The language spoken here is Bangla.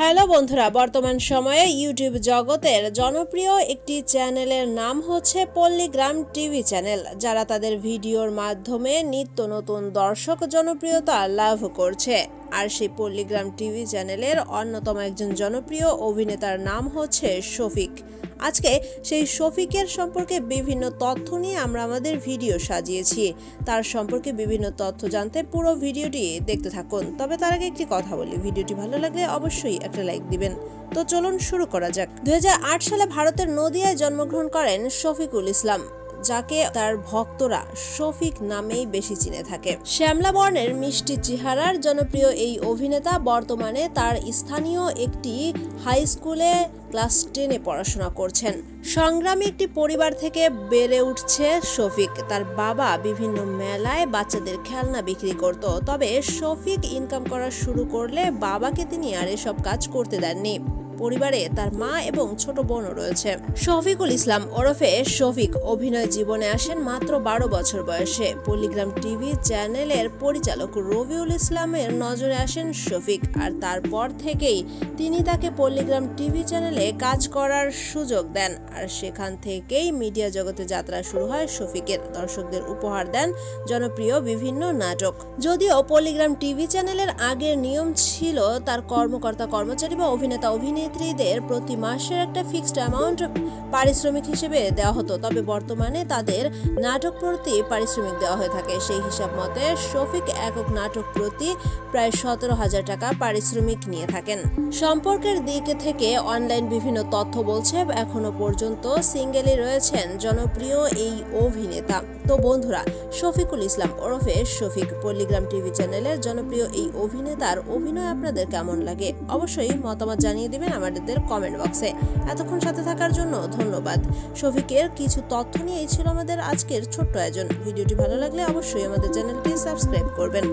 হ্যালো বন্ধুরা, বর্তমান সময়ে ইউটিউব জগতের জনপ্রিয় একটি চ্যানেলের নাম হচ্ছে পল্লীগ্রাম টিভি চ্যানেল, যারা তাদের ভিডিওর মাধ্যমে নিত্য নতুন দর্শক জনপ্রিয়তা লাভ করছে। আর সেই পল্লীগ্রাম টিভি চ্যানেলের অন্যতম একজন জনপ্রিয় অভিনেতার নাম হচ্ছে শফিক। আজকে সেই শফিকের সম্পর্কে বিভিন্ন তথ্য নিয়ে আমরা আমাদের ভিডিও সাজিয়েছি। তার সম্পর্কে বিভিন্ন তথ্য জানতে পুরো ভিডিওটি দেখতে থাকুন। তবে তার আগে একটি কথা বলি, ভিডিওটি ভালো লাগলে অবশ্যই একটা লাইক দিবেন। তো চলুন শুরু করা যাক। দুই হাজার আট সালে ভারতের নদিয়ায় জন্মগ্রহণ করেন শফিকুল ইসলাম। যাকে তার ভক্তরা শফিক নামেই বেশি চিনে থাকে। শ্যামলা বর্ণের মিষ্টি চেহারার জনপ্রিয় এই অভিনেতা বর্তমানে তার স্থানীয় একটি হাই স্কুলে ক্লাস টেনে পড়াশোনা করছেন। সংগ্রামী একটি পরিবার থেকে বেড়ে উঠছে শফিক। তার বাবা বিভিন্ন মেলায় বাচ্চাদের খেলনা বিক্রি করত। তবে শফিক ইনকাম করা শুরু করলে বাবাকে তিনি আর এসব কাজ করতে দেননি। পরিবারে তার মা এবং ছোট বোনও রয়েছে। শফিকুল ইসলাম ওরফে শফিক অভিনয় জীবনে আসেন মাত্র বারো বছর বয়সে। পল্লিগ্রাম টিভি চ্যানেলের পরিচালক রবিউল ইসলামের নজরে আসেন শফিক আর তারপর থেকেই তিনি তাকে পল্লিগ্রাম টিভি চ্যানেলে কাজ করার সুযোগ দেন আর সেখান থেকেই মিডিয়া জগতে যাত্রা শুরু হয় শফিকের। দর্শকদের উপহার দেন জনপ্রিয় বিভিন্ন নাটক। যদিও পল্লিগ্রাম টিভি চ্যানেলের আগের নিয়ম ছিল তার কর্মকর্তা কর্মচারী বা অভিনেতা অভিনেত্রীদের প্রতি মাসের একটা ফিক্সড অ্যামাউন্ট পারিশ্রমিক হিসেবে দেওয়া হতো, তবে বর্তমানে তাদের নাটক প্রতি পারিশ্রমিক দেওয়া হয়ে থাকে। সেই হিসাব মতে, শফিক একক নাটক প্রতি প্রায় সতেরো হাজার টাকা পারিশ্রমিক নিয়ে থাকেন। সম্পর্কের দিক থেকে অনলাইন বিভিন্ন তথ্য বলছে, এখনও পর্যন্ত সিঙ্গেলে রয়েছেন জনপ্রিয় এই অভিনেতা। তো বন্ধুরা, শফিকুল ইসলাম ওরফে শফিক পল্লিগ্রাম টিভি চ্যানেলের জনপ্রিয় এই অভিনেতার অভিনয় আপনাদের কেমন লাগে? অবশ্যই মতামত জানিয়ে দিবেন আমাদের কমেন্ট বক্সে এতক্ষণ সাথে থাকার জন্য ধন্যবাদ। শফিকের কিছু তথ্য নিয়েই ছিল আমাদের আজকের ছোট্ট আয়োজন। ভিডিওটি ভালো লাগলে অবশ্যই আমাদের চ্যানেলটি সাবস্ক্রাইব করবেন।